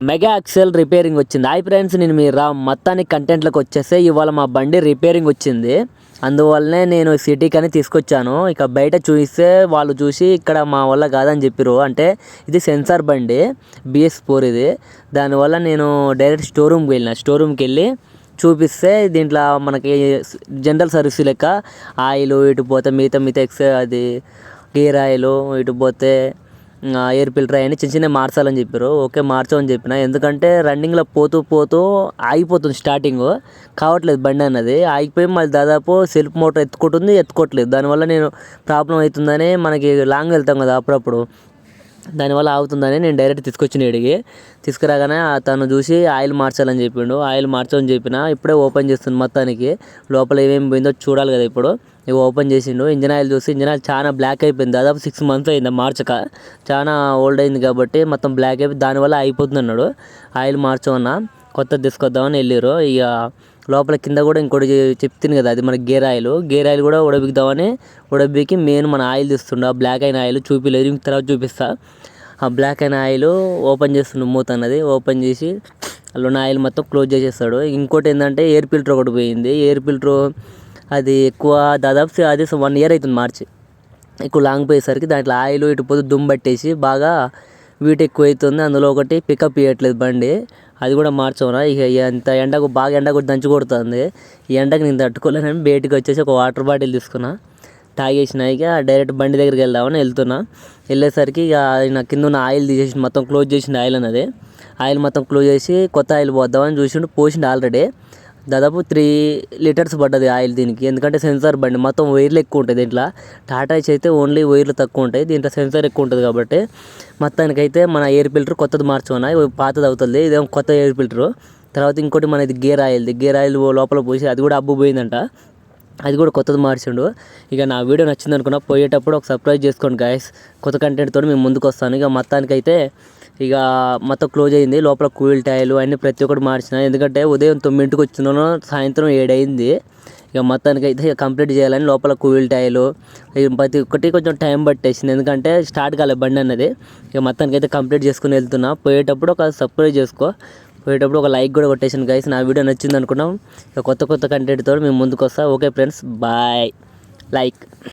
Mega XL repairing వచ్చింది. Hi friends నేను మీరు రా మొత్తానికి కంటెంట్లోకి వచ్చేస్తే ఇవాళ మా బండి రిపేరింగ్ వచ్చింది. అందువల్లనే నేను సిటీకి అని తీసుకొచ్చాను. ఇక బయట చూస్తే వాళ్ళు చూసి ఇక్కడ మా వల్ల కాదని చెప్పారు అంటే ఇది సెన్సార్ బండి బిఎస్ ఫోర్ ఇది. దానివల్ల నేను డైరెక్ట్ స్టోర్ రూమ్కి వెళ్ళిన. స్టోర్ రూమ్కి వెళ్ళి చూపిస్తే దీంట్లో మనకి జనరల్ సర్వీస్ లెక్క ఆయిల్ ఇటు పోతే మిగతా మిగతా ఎక్స్ అది గీర్ ఆయిల్ ఇటు పోతే ఎయిర్ ఫిల్టర్ అవన్నీ చిన్న చిన్న మార్చాలని చెప్పారు. ఓకే మార్చమని చెప్పిన. ఎందుకంటే రన్నింగ్లో పోతూ పోతూ ఆగిపోతుంది స్టార్టింగ్ కావట్లేదు బండి అన్నది. ఆగిపోయి మళ్ళీ దాదాపు సెల్ఫ్ మోటార్ ఎత్తుకుంటుంది ఎత్తుకోవట్లేదు. దానివల్ల నేను ప్రాబ్లం అవుతుందని మనకి లాంగ్ వెళ్తాం కదా అప్పుడప్పుడు. దానివల్ల ఆగుతుందని నేను డైరెక్ట్ తీసుకొచ్చిన అడిగి తీసుకురాగానే తను చూసి ఆయిల్ మార్చాలని చెప్పిండు. ఆయిల్ మార్చమని చెప్పిన ఇప్పుడే ఓపెన్ చేస్తుంది మొత్తానికి. లోపల ఏమేమి పోయిందో చూడాలి కదా ఇప్పుడు. ఇవి ఓపెన్ చేసిండు. ఇంజన్ ఆయిల్ చూసి ఇంజన్ ఆయిల్ చాలా బ్లాక్ అయిపోయింది. దాదాపు సిక్స్ మంత్స్ అయింది మార్చక. చాలా ఓల్డ్ అయింది కాబట్టి మొత్తం బ్లాక్ అయిపోయి దానివల్ల అయిపోతుంది అన్నాడు. ఆయిల్ మార్చమన్నా కొత్తది తీసుకొద్దామని వెళ్ళారు ఇక లోపల కింద కూడా ఇంకోటి చెప్తుంది కదా అది మన గేర్ ఆయిల్. గేర్ ఆయిల్ కూడా ఉడబిద్దామని ఉడబికి మెయిన్ మన ఆయిల్ తీస్తుండ. బ్లాక్ అయిన ఆయిల్ చూపిలేదు. ఇంక తర్వాత చూపిస్తా. ఆ బ్లాక్ అయిన ఆయిల్ ఓపెన్ చేస్తుండే మూత అన్నది. ఓపెన్ చేసి అందులో ఆయిల్ మొత్తం క్లోజ్ చేసేస్తాడు. ఇంకోటి ఏంటంటే ఎయిర్ ఫిల్టర్ ఒకటి పోయింది. ఎయిర్ ఫిల్టర్ అది ఎక్కువ దాదాపు అది వన్ ఇయర్ అవుతుంది మార్చి. ఎక్కువ లాంగ్ పోయేసరికి దాంట్లో ఆయిల్ ఇటు పోతే దుమ్ము పట్టేసి బాగా వీట్ ఎక్కువ అవుతుంది అందులో ఒకటి పికప్ ఇవ్వట్లేదు బండి. అది కూడా మార్చవరా? ఇక ఎంత ఎండకు బాగా ఎండకు దంచి కొడుతుంది. ఈ ఎండకు నేను తట్టుకోలేనని బయటికి వచ్చేసి ఒక వాటర్ బాటిల్ తీసుకున్నా. తాగేసిన ఇక డైరెక్ట్ బండి దగ్గరికి వెళ్దామని వెళ్తున్నా. వెళ్ళేసరికి ఇక ఆయన కింద ఉన్న ఆయిల్ తీసేసి మొత్తం క్లోజ్ చేసిండు ఆయిల్ అన్నది. ఆయిల్ మొత్తం క్లోజ్ చేసి కొత్త ఆయిల్ పోద్దామని చూసిండు. పోసిండు ఆల్రెడీ దాదాపు త్రీ లీటర్స్ పడ్డది ఆయిల్ దీనికి. ఎందుకంటే సెన్సార్ బండి మొత్తం వైర్లు ఎక్కువ ఉంటాయి దీంట్లో. టాటా అయితే ఓన్లీ వైర్లు తక్కువ ఉంటాయి. దీంట్లో సెన్సార్ ఎక్కువ ఉంటుంది కాబట్టి మొత్తానికైతే మన ఎయిర్ ఫిల్టర్ కొత్తది మార్చుకున్నా. పాతది అవుతుంది. ఇదేమో కొత్త ఎయిర్ ఫిల్టర్. తర్వాత ఇంకోటి మనది గేర్ ఆయిల్ది గేర్ ఆయిల్ లోపల పోసి అది కూడా అబ్బు పోయిందంట అది కూడా కొత్తది మార్చిండు. ఇక నా వీడియో నచ్చింది అనుకున్నా పోయేటప్పుడు ఒక సర్ప్రైజ్ చేసుకోండి గాయస్ కొత్త కంటెంట్తో మేము ముందుకు వస్తాను ఇక మొత్తానికైతే ఇక మొత్తం క్లోజ్ అయింది. లోపల కూల్ టైలు అన్నీ ప్రతి ఒక్కటి మార్చిన. ఎందుకంటే ఉదయం తొమ్మిదింటికి వచ్చినాను సాయంత్రం ఏడైంది ఇక మొత్తానికి అయితే కంప్లీట్ చేయాలని లోపల కూల్ టైలు ప్రతి ఒక్కటి కొంచెం టైం పట్టేసింది. ఎందుకంటే స్టార్ట్ కాలే బండి అన్నది. ఇక మొత్తానికి అయితే కంప్లీట్ చేసుకుని వెళ్తున్నా. పోయేటప్పుడు ఒక సర్ప్రైజ్ చేసుకో. పోయేటప్పుడు ఒక లైక్ కూడా కొట్టేసాను గైస్ నా వీడియో నచ్చింది అనుకున్నాం. ఇక కొత్త కొత్త కంటెంట్తో మేము ముందుకు వస్తా ఓకే ఫ్రెండ్స్ బాయ్ లైక్